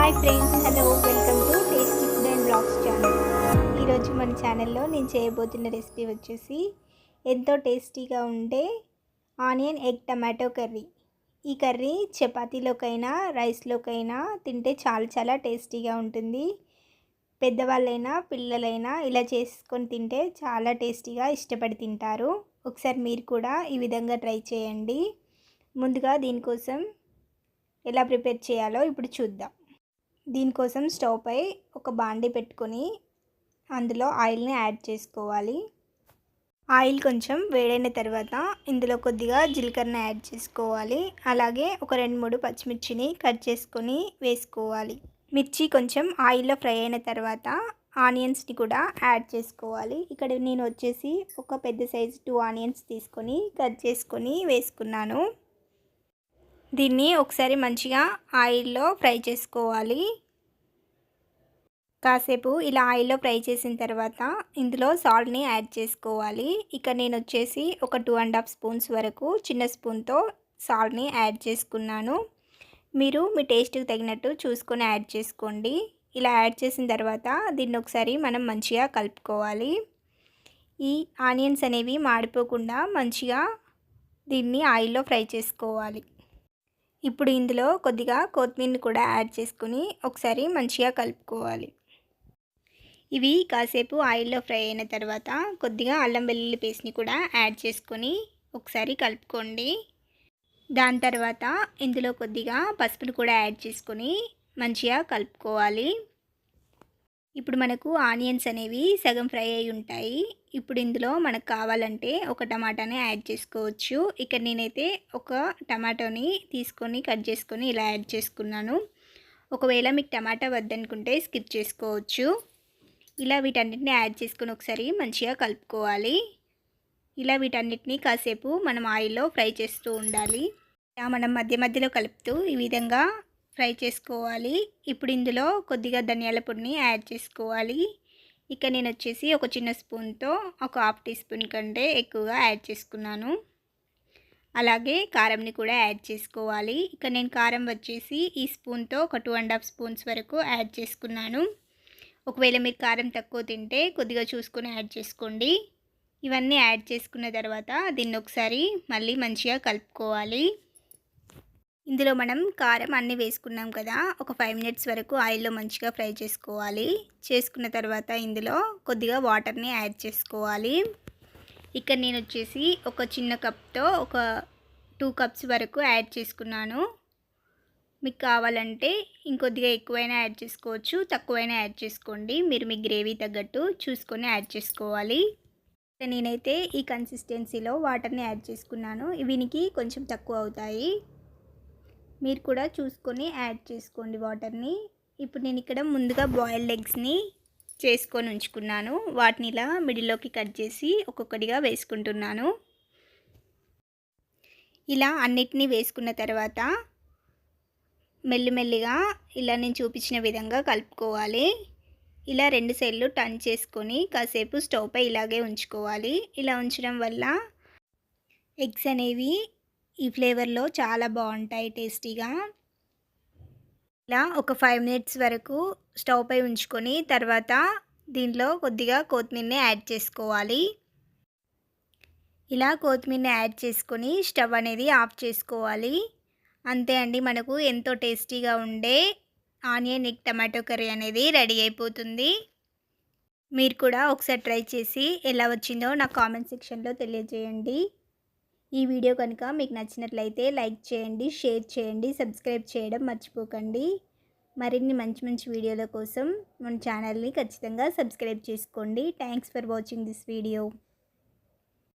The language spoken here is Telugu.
Hi friends hello welcome to tasty food and blogs channel ఈరోజు మన ఛానల్లో నేను చేయబోతున్న రెసిపీ వచ్చేసి ఎంతో టేస్టీగా ఉండే ఆనియన్ ఎగ్ టమాటో కర్రీ. ఈ కర్రీ చపాతీలోకైనా రైస్లోకైనా తింటే చాలా చాలా టేస్టీగా ఉంటుంది. పెద్దవాళ్ళైనా పిల్లలైనా ఇలా చేసుకొని తింటే చాలా టేస్టీగా ఇష్టపడి తింటారు. ఒకసారి మీరు కూడా ఈ విధంగా ట్రై చేయండి. ముందుగా దీనికోసం ఎలా ప్రిపేర్ చేయాలో ఇప్పుడు చూద్దాం. దీనికోసం స్టవ్ పై ఒక బాండి పెట్టుకొని అందులో ఆయిల్ని యాడ్ చేసుకోవాలి. ఆయిల్ కొంచెం వేడైన తర్వాత ఇందులో కొద్దిగా జీలకర్ర యాడ్ చేసుకోవాలి. అలాగే ఒక రెండు మూడు పచ్చిమిర్చిని కట్ చేసుకొని వేసుకోవాలి. మిర్చి కొంచెం ఆయిల్లో ఫ్రై అయిన తర్వాత ఆనియన్స్ని కూడా యాడ్ చేసుకోవాలి. ఇక్కడ నేను వచ్చేసి ఒక పెద్ద సైజు టూ ఆనియన్స్ తీసుకొని కట్ చేసుకొని వేసుకున్నాను. దీన్ని ఒకసారి మంచిగా ఆయిల్లో ఫ్రై చేసుకోవాలి. కాసేపు ఇలా ఆయిల్లో ఫ్రై చేసిన తర్వాత ఇందులో సాల్ట్ని యాడ్ చేసుకోవాలి. ఇక్కడ నేను వచ్చేసి ఒక టూ అండ్ హాఫ్ స్పూన్స్ వరకు చిన్న స్పూన్తో సాల్ట్ని యాడ్ చేసుకున్నాను. మీరు మీ టేస్ట్కి తగినట్టు చూసుకొని యాడ్ చేసుకోండి. ఇలా యాడ్ చేసిన తర్వాత దీన్ని ఒకసారి మనం మంచిగా కలుపుకోవాలి. ఈ ఆనియన్స్ అనేవి మాడిపోకుండా మంచిగా దీన్ని ఆయిల్లో ఫ్రై చేసుకోవాలి. ఇప్పుడు ఇందులో కొద్దిగా కొత్తిమీరని కూడా యాడ్ చేసుకుని ఒకసారి మంచిగా కలుపుకోవాలి. ఇవి కాసేపు ఆయిల్లో ఫ్రై అయిన తర్వాత కొద్దిగా అల్లం వెల్లుల్లి పేస్ట్ని కూడా యాడ్ చేసుకొని ఒకసారి కలుపుకోండి. దాని తర్వాత ఇందులో కొద్దిగా పసుపును కూడా యాడ్ చేసుకొని మంచిగా కలుపుకోవాలి. ఇప్పుడు మనకు ఆనియన్స్ అనేవి సగం ఫ్రై అయి ఉంటాయి. ఇప్పుడు ఇందులో మనకు కావాలంటే ఒక టమాటాని యాడ్ చేసుకోవచ్చు. ఇక్కడ నేనైతే ఒక టమాటోని తీసుకొని కట్ చేసుకొని ఇలా యాడ్ చేసుకున్నాను. ఒకవేళ మీకు టమాటా వద్దనుకుంటే స్కిప్ చేసుకోవచ్చు. ఇలా వీటన్నిటిని యాడ్ చేసుకుని ఒకసారి మంచిగా కలుపుకోవాలి. ఇలా వీటన్నిటిని కాసేపు మనం ఆయిల్లో ఫ్రై చేస్తూ ఉండాలి. ఇలా మనం మధ్య మధ్యలో కలుపుతూ ఈ విధంగా ఫ్రై చేసుకోవాలి. ఇప్పుడు ఇందులో కొద్దిగా ధనియాల పొడిని యాడ్ చేసుకోవాలి. ఇక నేను వచ్చేసి ఒక చిన్న స్పూన్తో ఒక హాఫ్ టీ స్పూన్ కంటే ఎక్కువగా యాడ్ చేసుకున్నాను. అలాగే కారంని కూడా యాడ్ చేసుకోవాలి. ఇక నేను కారం వచ్చేసి ఈ స్పూన్తో ఒక టూ అండ్ హాఫ్ స్పూన్స్ వరకు యాడ్ చేసుకున్నాను. ఒకవేళ మీరు కారం తక్కువ తింటే కొద్దిగా చూసుకొని యాడ్ చేసుకోండి. ఇవన్నీ యాడ్ చేసుకున్న తర్వాత దీన్ని ఒకసారి మళ్ళీ మంచిగా కలుపుకోవాలి. ఇందులో మనం కారం అన్నీ వేసుకున్నాం కదా ఒక ఫైవ్ మినిట్స్ వరకు ఆయిల్లో మంచిగా ఫ్రై చేసుకోవాలి. చేసుకున్న తర్వాత ఇందులో కొద్దిగా వాటర్ని యాడ్ చేసుకోవాలి. ఇక్కడ నేను వచ్చేసి ఒక చిన్న కప్తో ఒక టూ కప్స్ వరకు యాడ్ చేసుకున్నాను. మీకు కావాలంటే ఇంకొద్దిగా ఎక్కువైనా యాడ్ చేసుకోవచ్చు తక్కువైనా యాడ్ చేసుకోండి. మీరు మీ గ్రేవీ తగ్గట్టు చూసుకొని యాడ్ చేసుకోవాలి. నేనైతే ఈ కన్సిస్టెన్సీలో వాటర్ని యాడ్ చేసుకున్నాను. వీనికి కొంచెం తక్కువ అవుతాయి. మీరు కూడా చూసుకొని యాడ్ చేసుకోండి వాటర్ని. ఇప్పుడు నేను ఇక్కడ ముందుగా బాయిల్డ్ ఎగ్స్ని చేసుకొని ఉంచుకున్నాను. వాటిని ఇలా మిడిల్లోకి కట్ చేసి ఒక్కొక్కటిగా వేసుకుంటున్నాను. ఇలా అన్నిటినీ వేసుకున్న తర్వాత మెల్లిమెల్లిగా ఇలా నేను చూపించిన విధంగా కలుపుకోవాలి. ఇలా రెండు సైడ్లు టర్న్ చేసుకొని కాసేపు స్టవ్పై ఇలాగే ఉంచుకోవాలి. ఇలా ఉంచడం వల్ల ఎగ్స్ అనేవి ఈ ఫ్లేవర్లో చాలా బాగుంటాయి టేస్టీగా. ఇలా ఒక ఫైవ్ మినిట్స్ వరకు స్టవ్పై ఉంచుకొని తర్వాత దీనిలో కొద్దిగా కొత్తిమీరని యాడ్ చేసుకోవాలి. ఇలా కొత్తిమీరని యాడ్ చేసుకొని స్టవ్ అనేది ఆఫ్ చేసుకోవాలి. అంతే అండి. మనకు ఎంతో టేస్టీగా ఉండే ఆనియన్ ఎగ్ టమాటో కర్రీ అనేది రెడీ అయిపోతుంది. మీరు కూడా ఒకసారి ట్రై చేసి ఎలా వచ్చిందో నా కామెంట్ సెక్షన్లో తెలియజేయండి. ఈ వీడియో కనుక మీకు నచ్చినట్లయితే లైక్ చేయండి షేర్ చేయండి సబ్స్క్రైబ్ చేయడం మర్చిపోకండి. మరిన్ని మంచి మంచి వీడియోల కోసం మన ఛానల్ని ఖచ్చితంగా సబ్స్క్రైబ్ చేసుకోండి. Thanks for watching this video